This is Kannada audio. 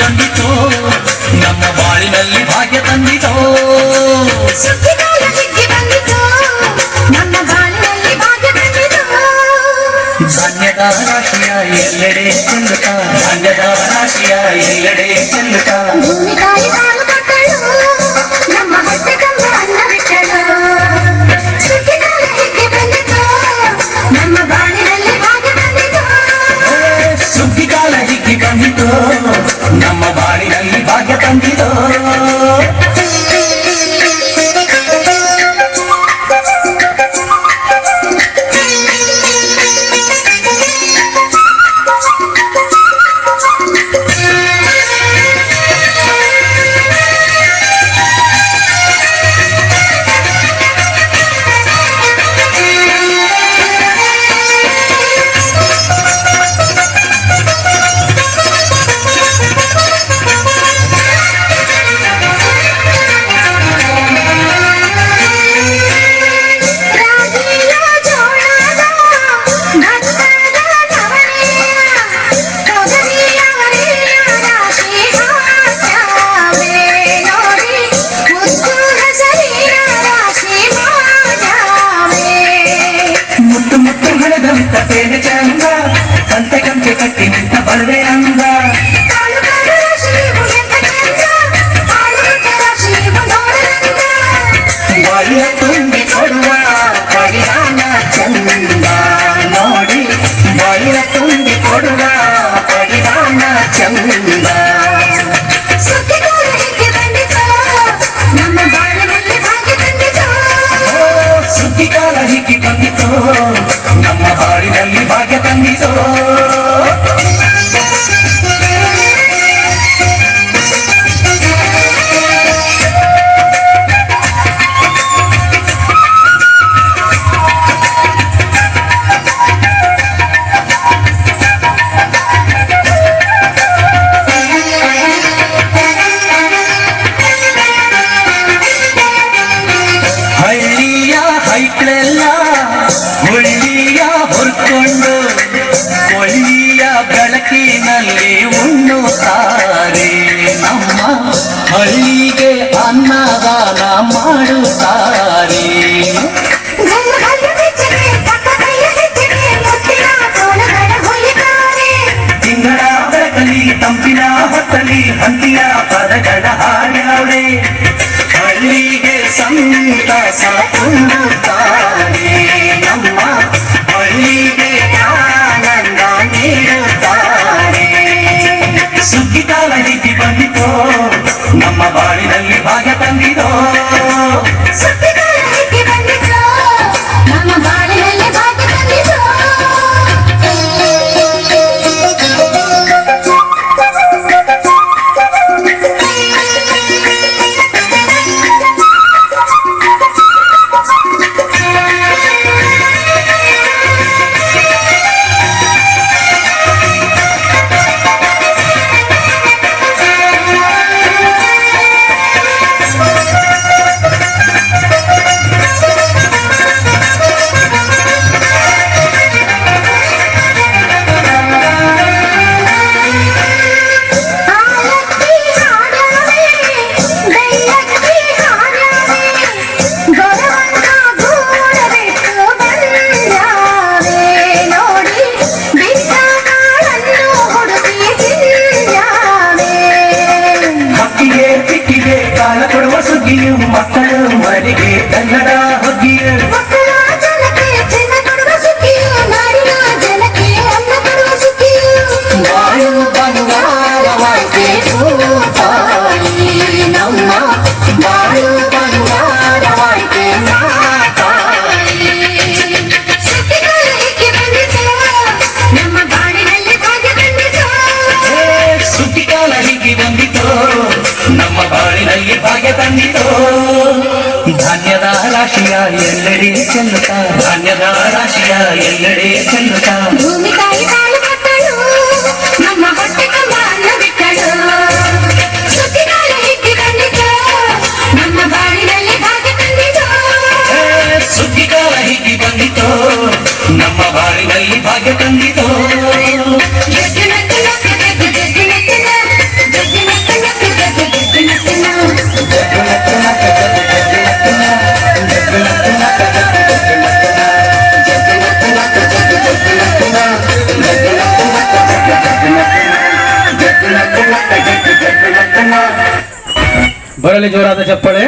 ಬಂದಿತೋ ನಮ್ಮ ಬಾಳಿನಲ್ಲಿ ಭಾಗ್ಯ ತಂದಿತೋ. ಕಾಶಿಯಾಯಿ ಎಲ್ಲೆಡೆ ಚೆಲ್ಲುತ್ತ ಅಂಗದ ಕಾಶಿಯಾಯಿ ಎಲ್ಲೆಡೆ ಚೆಲ್ಲುತ್ತ ಭೂಮಿ ತಾಯಿ ತಾನು ಕಟ್ಟಳು ನಮ್ಮ ಹಸ್ತ He's alright. ಉಣ್ಣುತ್ತಾರೆ ನಮ್ಮ ಹಳ್ಳಿಗೆ ಅನ್ನದಾನ ಮಾಡುತ್ತಾರೆ తల్లి భాగ్య తల్లిలో ಧಾನ್ಯದ ರಾಶಿಯ ಎಲ್ಲೆಡೆ ಚೆಲ್ಲುತ್ತಾ ಧಾನ್ಯದ ರಾಶಿಯ ಎಲ್ಲೆಡೆ ಚೆಲ್ಲುತ್ತಾ ಭೂಮಿ ತಾಯಿ మురళి జోరాత చెప్పలే.